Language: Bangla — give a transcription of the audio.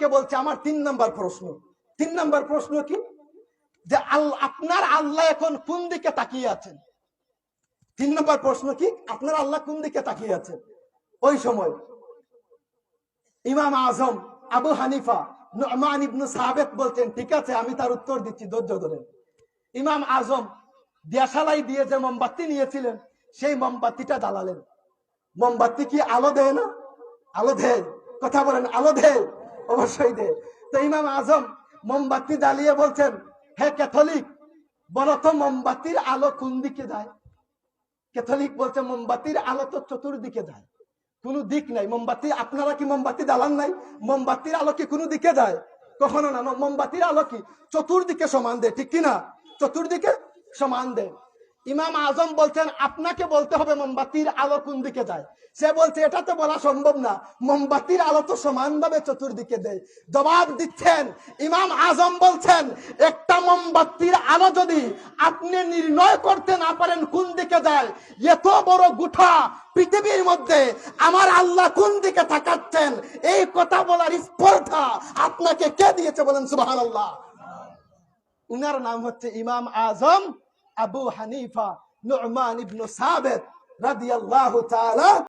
কে বলছে, আমার তিন নাম্বার প্রশ্ন। তিন নাম্বার প্রশ্ন কি? যে আপনার আল্লাহ এখন কোন দিকে তাকিয়ে আছেন? তিন নম্বর প্রশ্ন কি? আপনার আল্লাহ কোন দিকে তাকিয়ে আছেন? ওই সময় ইমাম আজম, আবু হানিফা, নোমান ইবনু সাহাবেদ বলছেন, ঠিক আছে, আমি তার উত্তর দিচ্ছি, ধৈর্য ধরে ইমাম আজম দিয়াশালাই দিয়ে যে মোমবাতি নিয়েছিলেন, সেই মোমবাতিটা জ্বালালেন। মোমবাতি কি আলো দেয় না? আলো দেয়। কথা বলেন, আলো দেয়। অবশ্যই দে। তো ইমাম আজম মোমবাতি জ্বালিয়ে বলছেন, হে ক্যাথলিক, বলো তো মোমবাতির আলো কোন দিকে যায়? ক্যাথলিক বলছে, মোমবাতির আলো তো চতুর্দিকে যায়। কোনো দিক নাই। মোমবাতি, আপনারা কি মোমবাতি জ্বালান নাই? মোমবাতির আলো কি কোনো দিকে যায়? কখনো না মোমবাতির আলো কি চতুর্দিকে সমান দেয়, ঠিক কিনা চতুর্দিকে সমান দেয়। ইমাম আজম বলছেন, আপনাকে বলতে হবে মোমবাতির আলো কোন দিকে যায়? সে বলছে, এটা তো বলা সম্ভব না। মোমবাতির আলো তো সমানভাবে চতুর্দিকে দেয়। জবাব দিচ্ছেন, ইমাম আজম বলছেন, একটা মোমবাতির আলো যদি আপনি নির্ণয় করতে না পারেন কোন দিকে যায়, এত বড় গুঠা পৃথিবীর মধ্যে আমার আল্লাহ কোন দিকে তাকাচ্ছেন? এই কথা বলার স্পর্ধা আপনাকে কে দিয়েছে বলেন সুবাহ আল্লাহ উনার নাম হচ্ছে ইমাম আজম আবু হানিফা নুরমান ইবনু সাবেদ রাদিয়াল্লাহু তাআলা